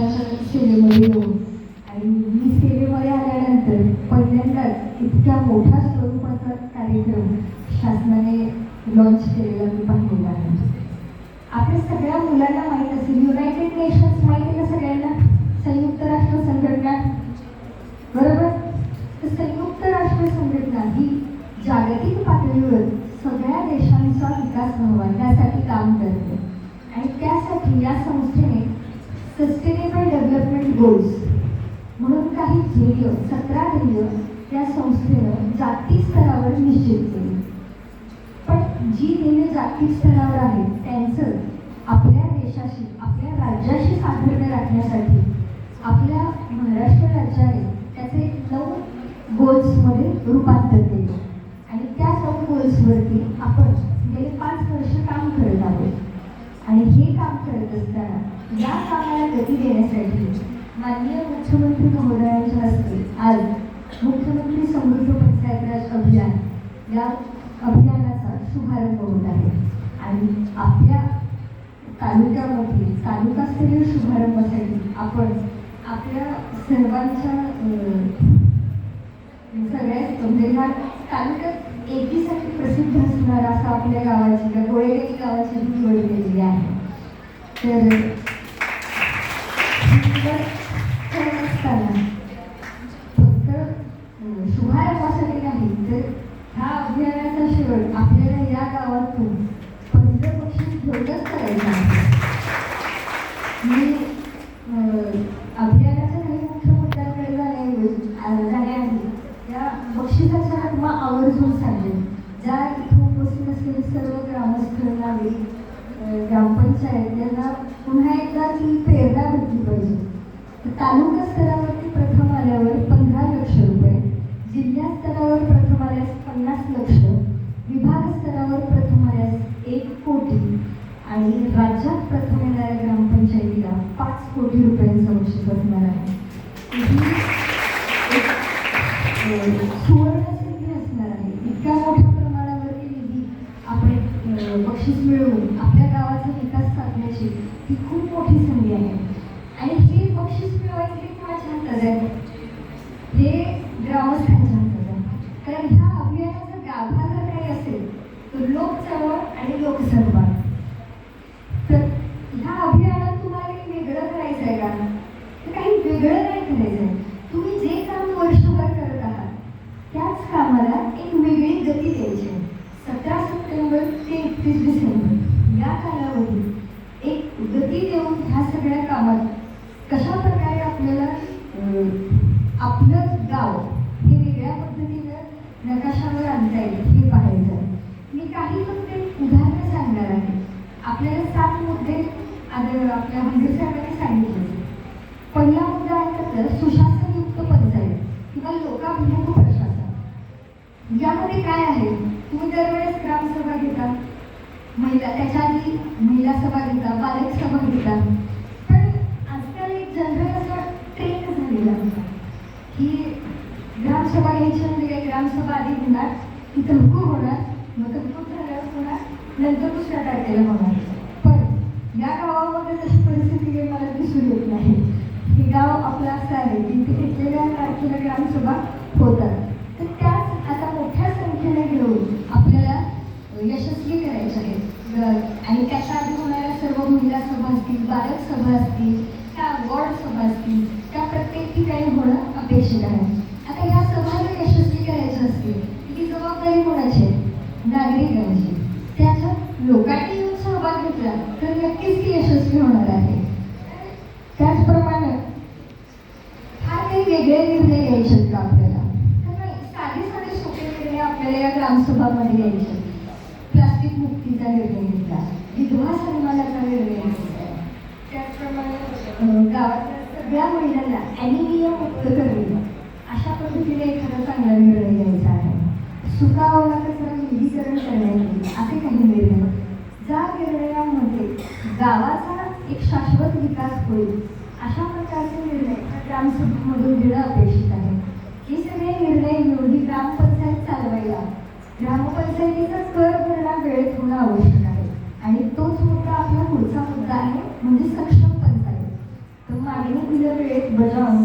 समाजाच्या सेवेमध्ये येऊन. आणि मी सेवेमध्ये आल्यानंतर पहिल्यांदाच इतक्या मोठ्या स्वरूपाचा कार्यक्रम. शासनाने लॉन्च केलेला मी पाहिलेला आहे. आपल्या सगळ्या मुलांना माहीत असेल युनायटेड नेशन्स माहिती आहे का सगळ्यांना? संयुक्त राष्ट्र संघटना. बरोबर? तर संयुक्त राष्ट्र संघटना ही जागतिक पातळीवर सगळ्या देशांचा विकास व्हावा यासाठी काम करते. आणि त्यासाठी या संस्थेने सस्टेनेबल गोल्स म्हणून काही ध्येय सतरा ध्येय त्या संस्थेनं जागतिक स्तरावर निश्चित केली. पण जी ध्येय जागतिक स्तरावर आहेत त्यांचं आपल्या देशाशी आपल्या राज्याशी साधर्म्य राखण्यासाठी आपल्या महाराष्ट्र राज्याने त्याचे नऊ गोल्समध्ये रूपांतर केलं. आणि त्या नऊ गोल्सवरती आपण गेले पाच वर्ष काम करत आहोत. आणि हे काम करत असताना या कामाला गती देण्यासाठी माननीय मुख्यमंत्री महोदयांच्या हस्ते आज मुख्यमंत्री समृद्ध पंचायतराज अभियान या अभियानाचा शुभारंभ होत आहे. आणि आपल्या तालुक्यामध्ये तालुकास्तरीय शुभारंभासाठी आपण आपल्या सर्वांच्या सगळ्यात म्हणजे ह्या तालुक्यात एकीसाठी प्रसिद्ध असणार असं आपल्या गावाची त्या गोळेगावी गावाची ही निवड केलेली आहे. तर मी अं, अभियानाच्या काही मुख्य मुद्द्यांकडे जाण्याऐवजी आ- जाण्याआधी या बक्षिसाच्या आत्मा आवर्जून सांगेन ज्या इथं उपस्थित असलेले सर्व ग्रामस्थ नागरिक ग्रामपंचायत यांना पुन्हा एकदा ती प्रेरणा भेटली पाहिजे. तर तालुका स्तरावरती प्रथम आल्यावर पंधरा लक्ष रुपये जिल्हा स्तरावर प्रथम आल्यास पन्नास लक्ष विभाग स्तरावर प्रथम आल्यास एक कोटी आणि राज्यात प्रथम येणाऱ्या ग्रामपंचायतीला पाच कोटी रुपयांचा बक्षीस असणार आहे. ही सुवर्णसंधी असणार आहे. इतक्या मोठ्या प्रमाणावरती निधी आपण बक्षीस मिळवून आपल्या गावाचा विकास साधण्याची ही खूप मोठी संधी आहे. आणि हे बक्षीस मिळवायचे माझ्या हातात आहे हे ग्रामस्थांच्या हातात आहे कारण ह्या अभियानाचा गाभा जर काही असेल तर लोक चळवळ आणि लोकसहभाग तर ह्या अभियानात तुम्हाला काही वेगळं करायचं आहे का तर काही वेगळं नाही करायचं आहे तुम्ही जे काम वर्षभर करत आहात त्याच कामाला एक वेगळी गती द्यायची आहे. सतरा सप्टेंबर ते एकतीस डिसेंबर या कालावधीत एक गती देऊन ह्या सगळ्या कामात कशा प्रकारे आपल्याला आपलं गाव हे वेगळ्या पद्धतीनं नकाशावर आणता येईल हे पाहायचं आहे. मी काही फक्त एक उदाहरणं सांगणार आहे. आपल्याला सात मुद्दे आज आपल्या मंदिर साहेबांनी सांगितले पहिला मुद्दा आहे तर सुशासन. प्रशासन काय आहे? तुम्ही दरवेळेस ग्रामसभा घेता महिला त्याच्या आधी महिला सभा घेता बालक सभा घेता. पण आजकाल एक जनरल असा ट्रेंड झालेला की ग्रामसभा घ्यायची म्हणजे काय ग्रामसभा आधी होणार ती तहकूब होणार मग तहकूब झाल्यावर होणार नंतर दुसऱ्या तारखेला होणार. पण या गावामध्ये तशी परिस्थिती काही मला दिसून येत नाही. हे गाव आपलं असं आहे की तिथे घेतलेल्या तारखेला ग्रामसभा होतात. त्याच्या आधी होणाऱ्या सर्व महिला सभा असतील बालक सभा असतील त्या वॉर्ड सभा असतील त्या प्रत्येक ठिकाणी होणं अपेक्षित आहे. आता या सभा जर यशस्वी करायच्या असतील ती जबाबदारी कोणाची आहे? नागरिकांची. त्याच्यात लोकांनी येऊन सहभाग घेतला तर नक्कीच ती यशस्वी होणार आहे. त्याचप्रमाणे फार काही वेगळे निर्णय घ्यायचे आहेत का आपल्याला. तर साधे साधे सोपे निर्णय आपल्याला या ग्रामसभामध्ये घ्यायचे आहेत. प्लास्टिक मुक्तीचा निर्णय घेतला. विधवा सन्मानाचा निर्णय घेतला त्याचप्रमाणे अं, गावातल्या सगळ्या महिलांना ॲनिमिया मुक्त करणे अशा पद्धतीने एखादा चांगला निर्णय घ्यायचा आहे. सुकावला कचरा विलीकरण करण्यात येईल असे काही निर्णय ज्या निर्णयामध्ये गावाचा एक शाश्वत विकास होईल अशा प्रकारचे निर्णय त्या ग्रामसभेमधून घेणं अपेक्षित आहे. हे सगळे निर्णय एवढी ग्रामपंचायत चालवायला ग्रामपंचायतीचा कर भरणा वेळेत होणं आवश्यक आहे. आणि तोच मुद्दा आपला पुढचा मुद्दा आहे म्हणजे सक्षम पंचायत. तर मागणी दिल्या वेळेत बजावून